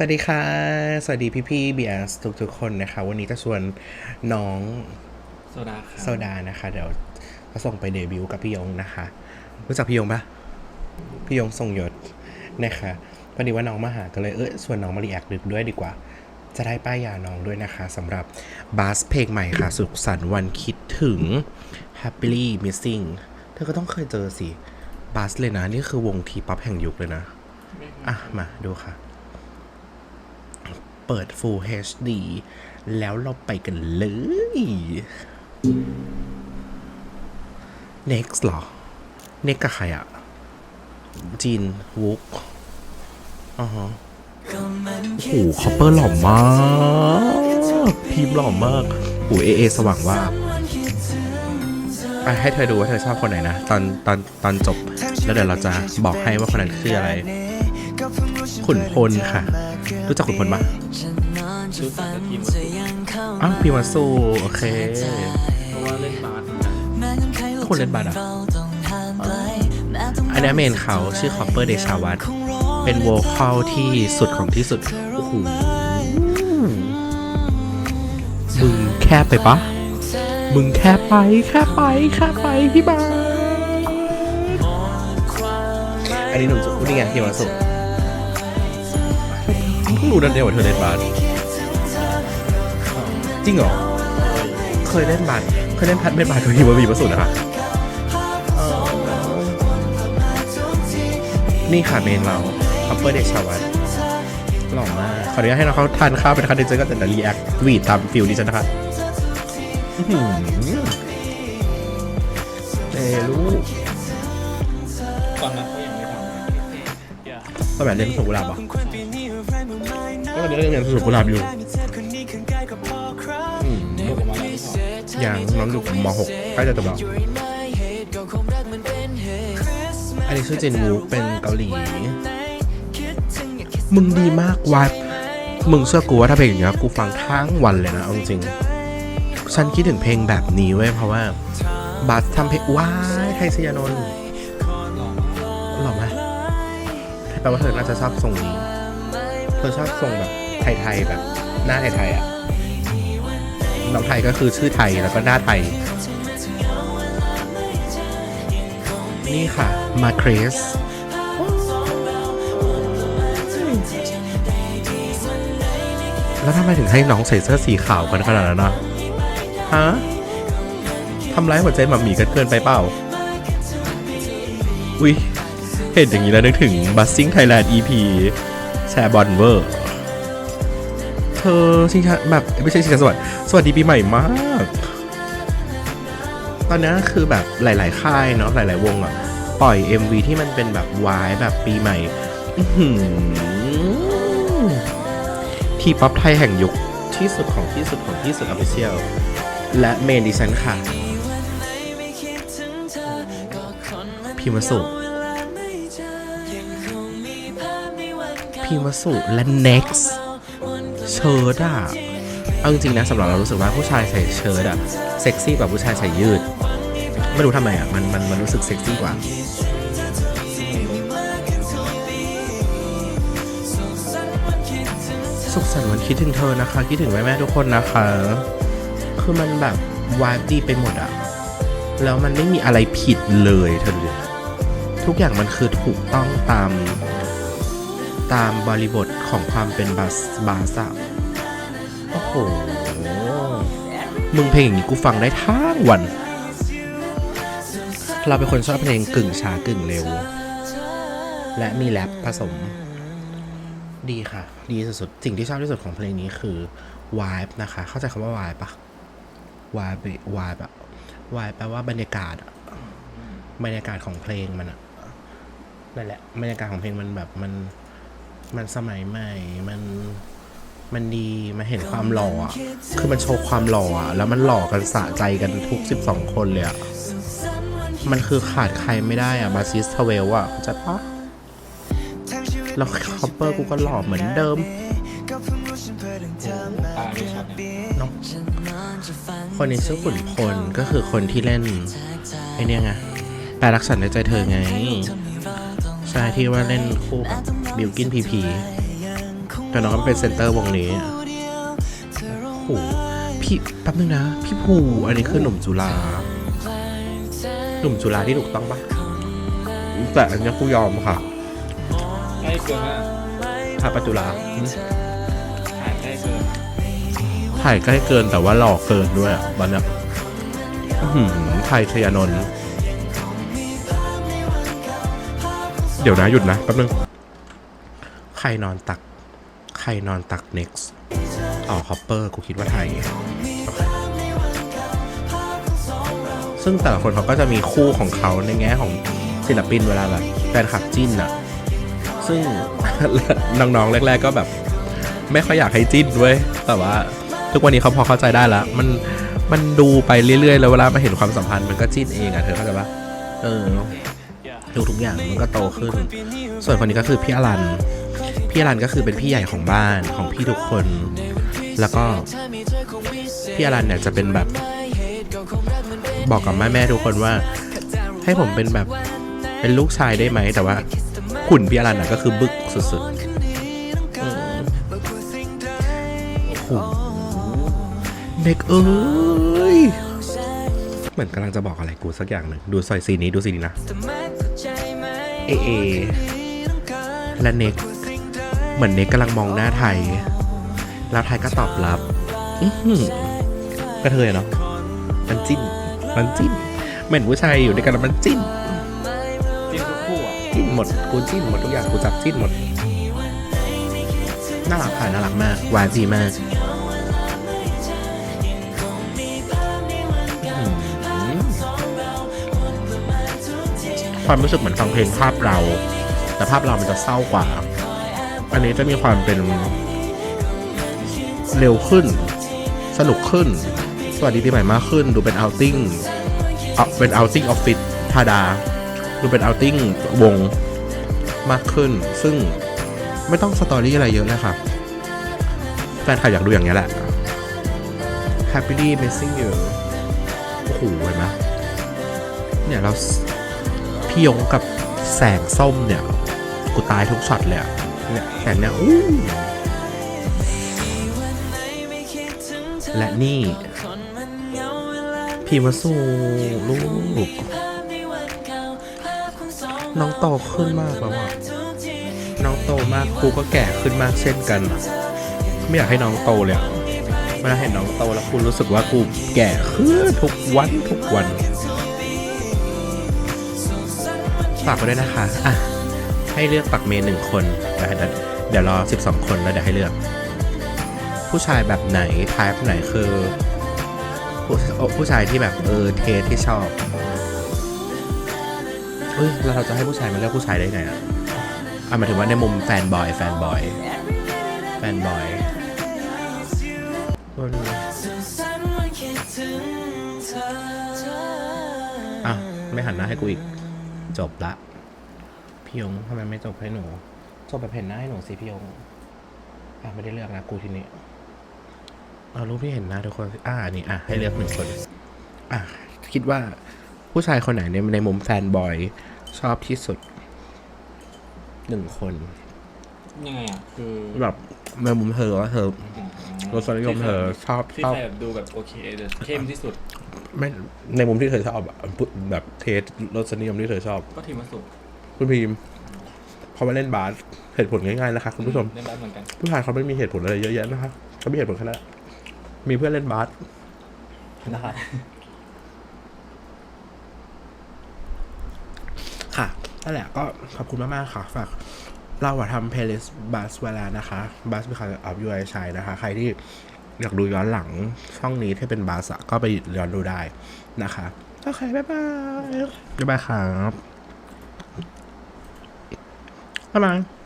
สวัสดีค่ะ สวัสดีพี่พี่บีอสทุกทุกๆคนนะคะ วันนี้จะชวนน้องโซดาครับโซดานะคะ เดี๋ยวจะส่งไปเดบิวต์กับพี่ยงนะคะ รู้จักพี่ยงปะพี่ยงทรงยศนะคะพอดีว่าน้องมาหาก็เลยเออชวนน้องมารีแอคดึกด้วยดีกว่า จะได้ป้ายยาน้องด้วยนะคะสำหรับบาสเพลงใหม่ค่ะ สุขสันต์วันคิดถึง Happily Missing เธอก็ต้องเคยเจอสิบาสเลยนะ นี่คือวงทีป๊อปแห่งยุคเลยนะ อะ มาดูค่ะ เปิด Full HD แล้วเราไปกันเลย next เหรอ next กับใครอะจีนวุกอ๋อฮะโอ้โหคอปเปอร์หล่อมากทีมหล่อมากโอ้เอเอสว่างว่าบอะให้เธอดูว่าเธอชอบคนไหนนะ ตอนตอนตอนจบ แล้วเดี๋ยวเราจะบอกให้ว่าคนนั้นคืออะไร ขุนพลค่ะ รู้จักขุนพลปะรู้จักแต่ทีมวัสุอ้าวพี่มาสูโอเคเพราะว่าเล่นบาสนะคนเล่นบาสอะอันนี้เมนเขาชื่อคอปเปอร์เดชาวัตเป็นโวคอลที่สุดของที่สุดโอ้โหมึงแคบไปปะมึงแคบไปแคบไปแคบไปพี่บาสอันนี้หนุ่มสุดนี่ไงพี่มาสุเพิ่ง รู้นั่นเดียวว่าเธอเล่นบาสจริงเหรอ เคยเล่นบาสเคยเล่นพัดเล่นบาสกับพี่ว่ามีมาสุดนะคะนี่ค่ะเมนเราคัพเปอร์เดชาวัตหล่อมากขออนุญาตให้น้องเขาทานข้าวไปนะคะเดี๋ยวเจอกันแต่รีแอควีดตามฟิลดิฉันนะคะอื้อหือเอลูกตอนนั้นเขายังไม่ทำเลยสมัยเรียนสุกุหลาบอะ ก็ตอนนี้เรายังเรียนสุกุหลาบอยู่อืมจบออกมาแล้วที่สองยังน้องอยู่ม .6 ใกล้จะจบแล้วอันนี้ชื่อเจนวูเป็นเกาหลี มึงดีมากวัด มึงเชื่อกูว่าถ้าเพลงอย่างเงี้ยกูฟังทั้งวันเลยนะเอาจริงๆฉันคิดถึงเพลงแบบนี้เว้ยเพราะว่าบัสทำเพลงว้ายไทยสยานนท์หล่อไหมแปลว่าเธอน่าจะชอบทรงนี้ เธอชอบทรงแบบ ไทยๆแบบหน้าไทยๆอะน้องไทยก็คือชื่อไทยแล้วก็หน้าไทย นี่ค่ะ มาเครสแล้วทำไมถึงให้น้องใส่เสื้อสีขาวกันขนาดนั้นนะฮะทำร้ายหัวใจหมาหมีกันเกินไปเปล่า อุ๊ยเห็นอย่างนี้แล้วนึกถึง Buzzing Thailand EP แชร์บอลเวอร์ เธอชิงชาแบบไม่ใช่ชิงชาสวัสดิ์สวัสดีปีใหม่มาก ตอนนี้คือแบบหลาย ๆ ค่ายเนาะหลาย ๆ วงอะปล่อย MV ที่มันเป็นแบบวายแบบปีใหม่ทีป๊อปไทยแห่งยุคที่สุดของที่สุดของที่สุดออฟฟิเชียลและเมนดิฉันค่ะพิมสุพิมสุและ next เชิ้ตอะเอาจริงๆนะสำหรับเรารู้สึกว่าผู้ชายใส่เชิ้ตอะเซ็กซี่กว่าผู้ชายใส่ยืด ไม่รู้ทำไมอะมันมันมันรู้สึกเซ็กซี่กว่าสุขสันต์วันคิดถึงเธอนะคะ คิดถึงแม่แม่ทุกคนนะคะ คือมันแบบวายดีไปหมดอะแล้วมันไม่มีอะไรผิดเลยเธอดูทุกอย่างมันคือถูกต้องตาม ตามบริบทของความเป็นบาสบาสอะโอ้โห มึงเพลงอย่างนี้กูฟังได้ทั้งวัน เราเป็นคนชอบเพลงกึ่งช้ากึ่งเร็ว และมีแรปผสม ดีค่ะ ดีสุดๆ สิ่งที่ชอบที่สุดของเพลงนี้คือ vibe นะคะ เข้าใจคำว่า vibe ปะ vibe vibe อะ vibe แปลว่าบรรยากาศอะบรรยากาศของเพลงมันอะนั่นแหละบรรยากาศของเพลงมันแบบมัน มันสมัยใหม่มันมันดีมันเห็นความหล่ออะคือมันโชว์ความหล่ออะแล้วมันหล่อกันสะใจกันทุก 12 คนเลยอะมันคือขาดใครไม่ได้อะบาซิสทเวลอะเข้าใจปะแล้วคอปเปอร์กูก็หล่อเหมือนเดิมตาไม่ชัดเนี่ยเนาะคนนี้ชื่อขุนพลก็คือคนที่เล่นไอเนี่ยไงแปลรักฉันในใจเธอไง ใช่ที่ว่าเล่นคู่กับ บิวกินพีพีแต่น้องก็เป็นเซนเตอร์วงนี้โอ้โหพี่แป๊บนึงนะ พี่ภูอันนี้คือหนุ่มจุฬาหนุ่มจุฬาที่ถูกต้องปะแต่อันนี้กูยอมค่ะใกล้เกินนะถ้าปัจจุฬาอืมถ่ายใกล้เกินถ่ายใกล้เกินแต่ว่าหล่อเกินด้วยอะตอนเนี้ยอื้อหือไทยชยานนท์เดี๋ยวนะหยุดนะแป๊บนึง ใครนอนตัก ใครนอนตัก next อ๋อคอปเปอร์กูคิดว่าไทยโอเคซึ่งแต่ละคนเขาก็จะมีคู่ของเขาในแง่ของศิลปินเวลาแบบแฟนคลับจิ้นอะซึ่งน้องๆ แรก ๆ ก็แบบ ไม่ค่อยอยากให้จิ้นด้วยแต่ว่าทุกวันนี้เขาพอเข้าใจได้แล้ว มันมันดูไปเรื่อย ๆ แล้วเวลามาเห็นความสัมพันธ์มันก็จิ้นเองอะเธอเข้าใจปะเออทุกทุกๆอย่างมันก็โตขึ้น ส่วนคนนี้ก็คือพี่อรัน พี่อรันก็คือเป็นพี่ใหญ่ของบ้านของพี่ทุกคน แล้วก็พี่อรันเนี่ยจะเป็นแบบ บอกกับแม่แม่ทุกคนว่า ให้ผมเป็นแบบเป็นลูกชายได้ไหมแต่ว่าหุ่นพี่อรันน่ะก็คือบึกสุดๆอืมเด็กเอ้ยเหมือนกำลังจะบอกอะไรกูสักอย่างหนึ่งดูซอยซีนี้ดูซีนนี้นะ เอเอและเน็ก เหมือนเน็กกำลังมองหน้าไทย แล้วไทยก็ตอบรับอื้อหือกระเทยอะเนาะมันจิ้นมันจิ้นเหมือนผู้ชายอยู่ด้วยกันแล้วมันจิ้นจิ้มทุกคู่อะจิ้นหมดกูจิ้นหมดทุกอย่างกูจับจิ้นหมดน่ารักค่ะน่ารักมากหวานจีมากอื้อหือความรู้สึกเหมือนฟังเพลงภาพเรา แต่ภาพเรามันจะเศร้ากว่า อันนี้จะมีความเป็นเร็วขึ้น สนุกขึ้น สวัสดีปีใหม่มากขึ้น ดูเป็น outing เอาเป็น outing ออฟฟิศธาดา ดูเป็น outing วงมากขึ้น ซึ่งไม่ต้องสตอรี่อะไรเยอะเลยค่ะ แฟนคลับอยากดูอย่างนี้แหละ Happily Missing You โอ้โหเห็นไหมเนี่ยเราพี่ยงกับแสงส้มเนี่ย กูตายทุกช็อตเลยอะ เนี่ยแสงเนี่ยอู้และนี่พี่วสูลูก น้องโตขึ้นมากแล้วอะน้องโตมากกูก็แก่ขึ้นมากเช่นกันไม่อยากให้น้องโตเลยอะเวลาเห็นน้องโตแล้วกูรู้สึกว่ากูแก่ขึ้นทุกวันทุกวัน ฝากไว้ด้วยนะคะ อะ ให้เลือกปักเมนหนึ่งคนเดี๋ยวรอ 12 คนแล้วเดี๋ยวให้เลือก ผู้ชายแบบไหนทายแบบไหนคือผู้ผู้ชายที่แบบเออเทที่ชอบเอ้ยเราจะให้ผู้ชายมาเลือกผู้ชายได้ไงอะอะหมายถึงว่าในมุมแฟนบอยแฟนบอยแฟนบอยอะ ไม่หันหน้าให้กูอีก จบละ พี่ยงทำไมไม่จบให้หนูจบแบบเห็นหน้าให้หนูสิพี่ยงอะไม่ได้เลือกนะกูทีนี้เอารูปที่เห็นหน้าทุกคนสิอ่านี่อะให้เลือกหนึ่งคนอะคิดว่าผู้ชายคนไหนในในมุมแฟนบอยชอบที่สุดหนึ่งคนยังไงอะคือแบบในมุมเธอว่าเธอรสนิยมเธอชอบที่ชอบใครแบบดูแบบโอเคเดยเข้มที่สุดไม่ในมุมที่เธอชอบอะแบบเทสรสนิยมที่เธอชอบ ก็ทีมมาสุ คุณพีมพอมาเล่นบาสเหตุผลง่ายๆนะคะคุณผู้ชมเล่นบ้านเหมือนกันผู้ชายเขาไม่มีเหตุผลอะไรเยอะแยะนะคะเขามีเหตุผลแค่นั้นมีเพื่อนเล่นบาสนะครับค่ะนั่นแหละก็ขอบคุณมากๆค่ะฝากเราอะทำเพล y ลิสต์บัสเวลานะคะบัสเป็นคาอัพยูไอชัยนะคะ ใครที่อยากดูย้อนหลังช่องนี้ที่เป็นบัสอะก็ไปย้อนดูได้นะคะ โอเค บ๊ายบาย บ๊ายบายครับ บ๊ายบาย